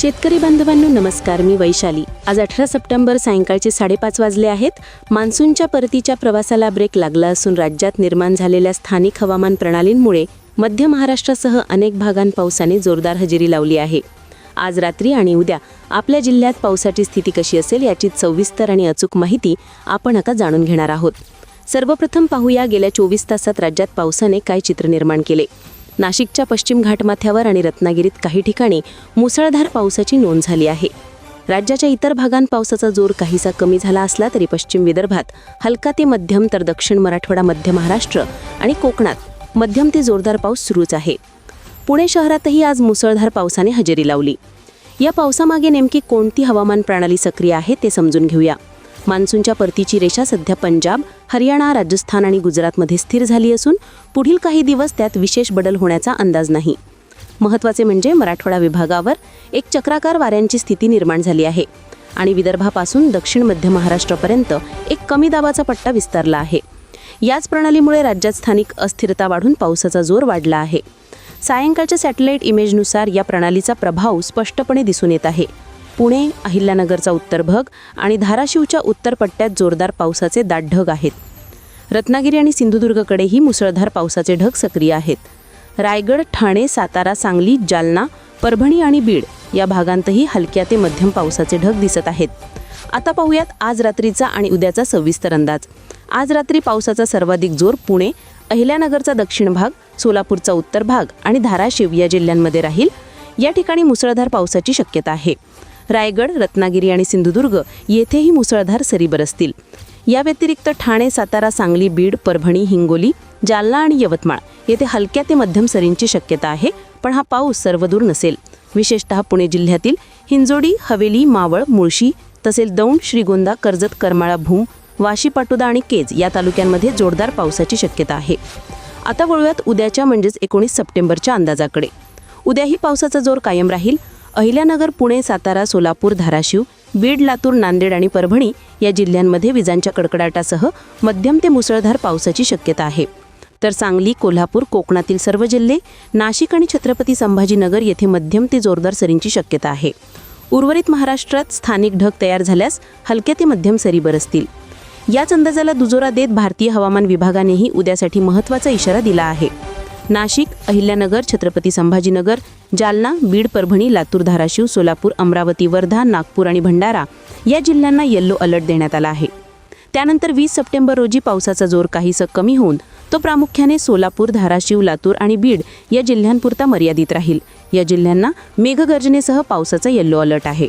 शेतकरी बांधवांनो नमस्कार. मी वैशाली. आज अठरा सप्टेंबर सायंकाळचे साडेपाच वाजले आहेत. मान्सूनच्या परतीच्या प्रवासाला ब्रेक लागला असून राज्यात निर्माण झालेल्या स्थानिक हवामान प्रणालींमुळे मध्य महाराष्ट्रासह अनेक भागांत पावसाने जोरदार हजेरी लावली आहे. आज रात्री आणि उद्या आपल्या जिल्ह्यात पावसाची स्थिती कशी असेल याची सविस्तर आणि अचूक माहिती आपण आता जाणून घेणार आहोत. सर्वप्रथम पाहूया गेल्या चोवीस तासात राज्यात पावसाने काय चित्र निर्माण केले? नाशिकच्या पश्चिम घाटमाथ्यावर आणि रत्नागिरीत काही ठिकाणी मुसळधार पावसाची नोंद झाली आहे. राज्याच्या इतर भागांत पावसाचा जोर काहीसा कमी झाला असला तरी पश्चिम विदर्भात हलका ते मध्यम तर दक्षिण मराठवाडा मध्य महाराष्ट्र आणि कोकणात मध्यम ते जोरदार पाऊस सुरूच आहे. पुणे शहरातही आज मुसळधार पावसाने हजेरी लावली. या पावसामागे नेमकी कोणती हवामान प्रणाली सक्रिय आहे ते समजून घेऊया. मान्सूनच्या परतीची रेषा सध्या पंजाब हरियाणा राजस्थान आणि गुजरातमध्ये स्थिर झाली असून पुढील काही दिवस त्यात विशेष बदल होण्याचा अंदाज नाही. महत्त्वाचे म्हणजे मराठवाडा विभागावर एक चक्राकार वाऱ्यांची स्थिती निर्माण झाली आहे आणि विदर्भापासून दक्षिण मध्य महाराष्ट्रापर्यंत एक कमी दाबाचा पट्टा विस्तारला आहे. याच प्रणालीमुळे राज्यात स्थानिक अस्थिरता वाढून पावसाचा जोर वाढला आहे. सायंकाळच्या सॅटेलाईट इमेजनुसार या प्रणालीचा प्रभाव स्पष्टपणे दिसून येत आहे. पुणे अहिल्यानगरचा उत्तर भाग आणि धाराशिवच्या उत्तर पट्ट्यात जोरदार पावसाचे दाट ढग आहेत. रत्नागिरी आणि सिंधुदुर्गकडेही मुसळधार पावसाचे ढग सक्रिय आहेत. रायगड ठाणे सातारा सांगली जालना परभणी आणि बीड या भागांतही हलक्या ते मध्यम पावसाचे ढग दिसत आहेत. आता पाहूयात आज रात्रीचा आणि उद्याचा सविस्तर अंदाज. आज रात्री पावसाचा सर्वाधिक जोर पुणे अहिल्यानगरचा दक्षिण भाग सोलापूरचा उत्तर भाग आणि धाराशिव या जिल्ह्यांमध्ये राहील. या ठिकाणी मुसळधार पावसाची शक्यता आहे. रायगड रत्नागिरी आणि सिंधुदुर्ग येथेही मुसळधार सरी बरसतील. या व्यतिरिक्त ठाणे सातारा सांगली बीड परभणी हिंगोली जालना आणि यवतमाळ येथे हलक्या ते मध्यम सरींची शक्यता आहे पण हा पाऊस सर्वदूर नसेल. विशेषतः पुणे जिल्ह्यातील हिंजोडी हवेली मावळ मुळशी तसेच दौंड श्रीगोंदा कर्जत करमाळा भूम वाशी पाटोदा आणि केज या तालुक्यांमध्ये जोरदार पावसाची शक्यता आहे. आता वळूयात उद्याच्या म्हणजेच एकोणीस सप्टेंबरच्या अंदाजाकडे. उद्याही पावसाचा जोर कायम राहील. अहिल्यानगर पुणे सातारा सोलापूर धाराशिव बीड लातूर नांदेड आणि परभणी या जिल्ह्यांमध्ये विजांच्या कडकडाटासह मध्यम ते मुसळधार पावसाची शक्यता आहे. तर सांगली कोल्हापूर कोकणातील सर्व जिल्हे नाशिक आणि छत्रपती संभाजीनगर येथे मध्यम ते जोरदार सरींची शक्यता आहे. उर्वरित महाराष्ट्रात स्थानिक ढग तयार झाल्यास हलक्या ते मध्यम सरी बरसतील. याच अंदाजाला दुजोरा देत भारतीय हवामान विभागानेही उद्यासाठी महत्त्वाचा इशारा दिला आहे. नाशिक अहिल्यानगर छत्रपती संभाजीनगर जालना बीड परभणी लातूर धाराशिव सोलापूर अमरावती वर्धा नागपूर आणि भंडारा या जिल्ह्यांना येल्लो अलर्ट देण्यात आला आहे. त्यानंतर वीस सप्टेंबर रोजी पावसाचा जोर काहीसं कमी होऊन तो प्रामुख्याने सोलापूर धाराशिव लातूर आणि बीड या जिल्ह्यांपुरता मर्यादित राहील. या जिल्ह्यांना मेघगर्जनेसह पावसाचा येल्लो अलर्ट आहे.